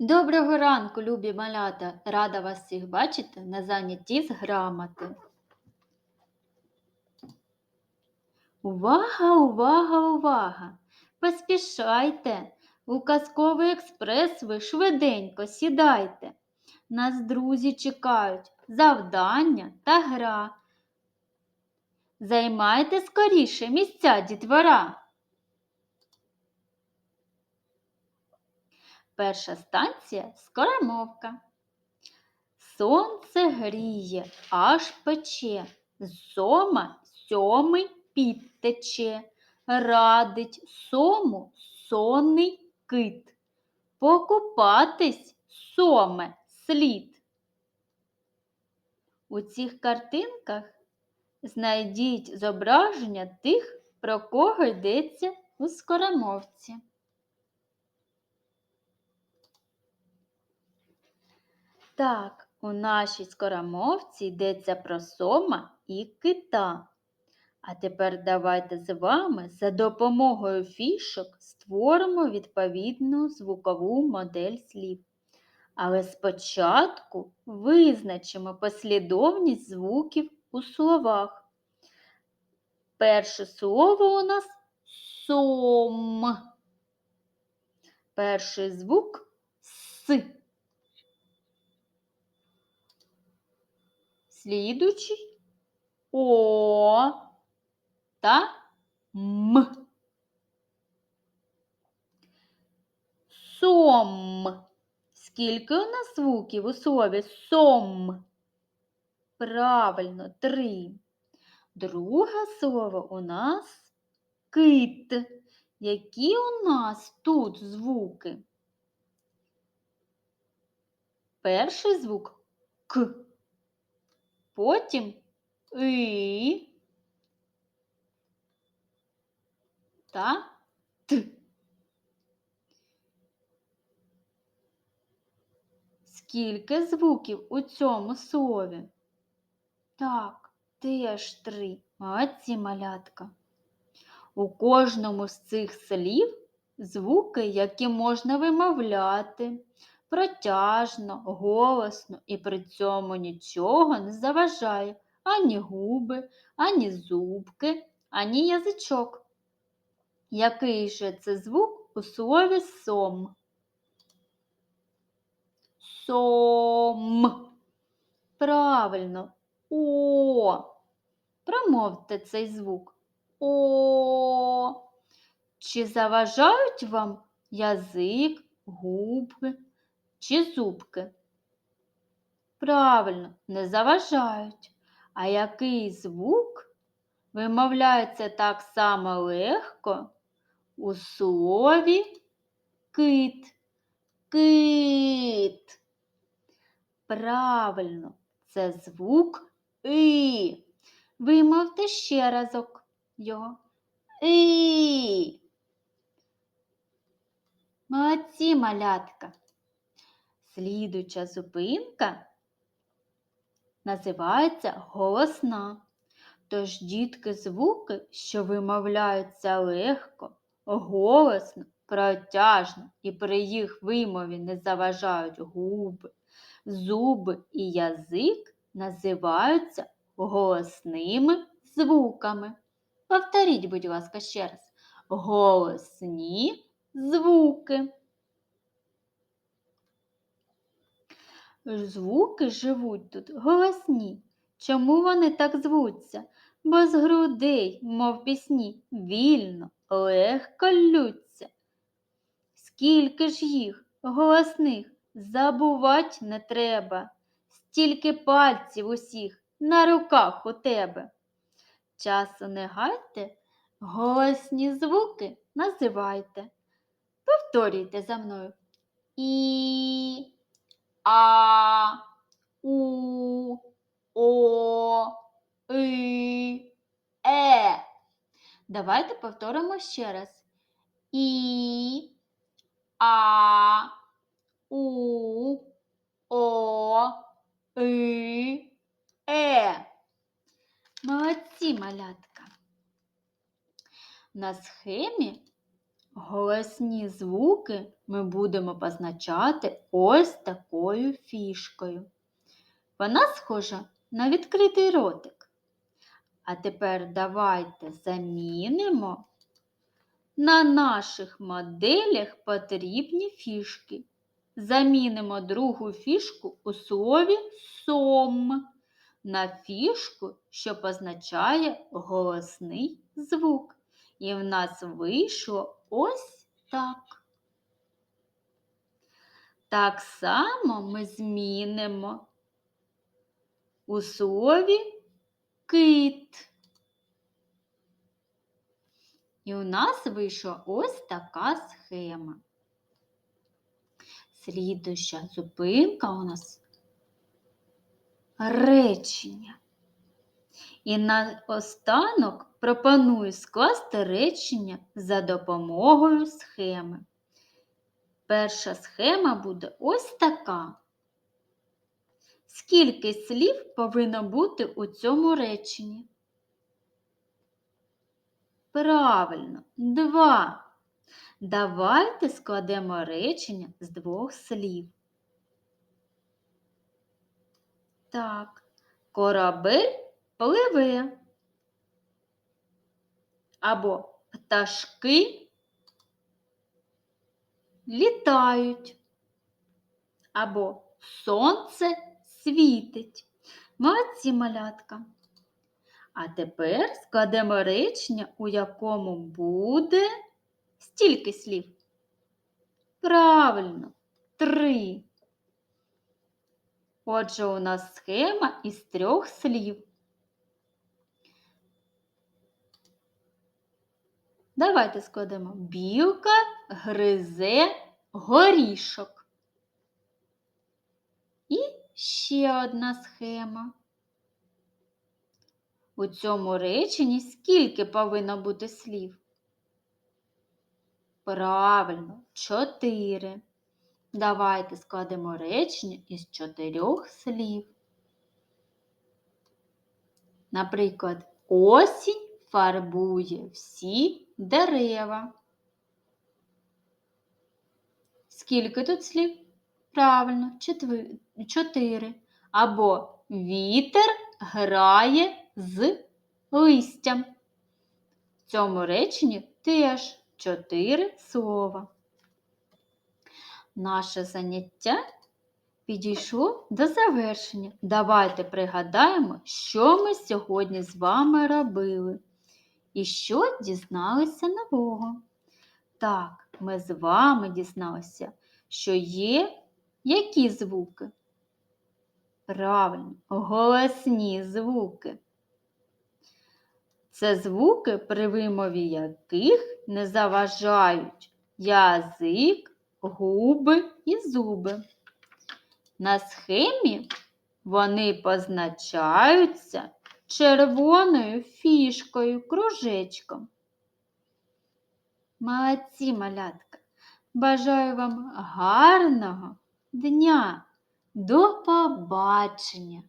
Доброго ранку, любі малята! Рада вас всіх бачити на занятті з грамоти. Увага, увага, увага! Поспішайте! У казковий експрес ви швиденько сідайте. Нас друзі чекають завдання та гра. Займайте скоріше місця дітвора. Перша станція скоромовка. Сонце гріє, аж пече, з сома сьомий підтече, радить сому сонний кит. Покупатись соме слід. У цих картинках знайдіть зображення тих, про кого йдеться у скоромовці. Так, у нашій скоромовці йдеться про сома і кита. А тепер давайте з вами за допомогою фішок створимо відповідну звукову модель слів. Але спочатку визначимо послідовність звуків у словах. Перше слово у нас сом. Перший звук с. Слідучий О та М. Сом. Скільки у нас звуків у слові сом? Правильно, три. Друге слово у нас кит. Які у нас тут звуки? Перший звук К. Потім И та Т. Скільки звуків у цьому слові? Так, теж три. Молодці малятка. У кожному з цих слів звуки, які можна вимовляти протяжно, голосно і при цьому нічого не заважає ані губи, ані зубки, ані язичок. Який же це звук у слові сом? Сом. Правильно. О. Промовте цей звук. О. Чи заважають вам язик, губки чи зубки? Правильно, не заважають. А який звук вимовляється так само легко у слові кит? Кит. Правильно, це звук И. Вимовте ще разок його. И. Молодці малятка. Слідуча зупинка називається голосна. Тож дітки звуки, що вимовляються легко, голосно, протяжно і при їх вимові не заважають губи, зуби і язик, називаються голосними звуками. Повторіть, будь ласка, ще раз. Голосні звуки. Звуки живуть тут голосні. Чому вони так звуться? Бо з грудей, мов пісні, вільно, легко лються. Скільки ж їх голосних забувать не треба, стільки пальців усіх на руках у тебе. Часу не гайте, голосні звуки називайте. Повторюйте за мною. І а, У, О, И, Е. Давайте повторимо ще раз. І, А, У, О, И, Е. Молодці малятка. На схемі Голосні звуки ми будемо позначати ось такою фішкою. Вона схожа на відкритий ротик. А тепер давайте замінимо на наших моделях потрібні фішки. Замінимо другу фішку у слові сом на фішку, що позначає голосний звук. І в нас вийшло ось так. Так само ми змінимо у слові кит. І у нас вийшла ось така схема. Слідуща зупинка у нас речення. І наостанок пропоную скласти речення за допомогою схеми. Перша схема буде ось така. Скільки слів повинно бути у цьому реченні? Правильно, два. Давайте складемо речення з двох слів. Так, корабель пливе. Або пташки літають. Або сонце світить. Молодці малятка. А тепер складемо речення, у якому буде стільки слів. Правильно, три. Отже, у нас схема із трьох слів. Давайте складемо білка гризе горішок. І ще одна схема. У цьому реченні скільки повинно бути слів? Правильно, чотири. Давайте складемо речення із чотирьох слів. Наприклад, осінь фарбує всі дерева. Скільки тут слів? Правильно, чотири. Або вітер грає з листям. В цьому реченні теж чотири слова. Наше заняття підійшло до завершення. Давайте пригадаємо, що ми сьогодні з вами робили і що дізналися нового. Так, ми з вами дізналися, що є які звуки? Правильно, голосні звуки. Це звуки, при вимові яких не заважають язик, губи і зуби. На схемі вони позначаються червоною фішкою, кружечком. Молодці, малятка! Бажаю вам гарного дня! До побачення!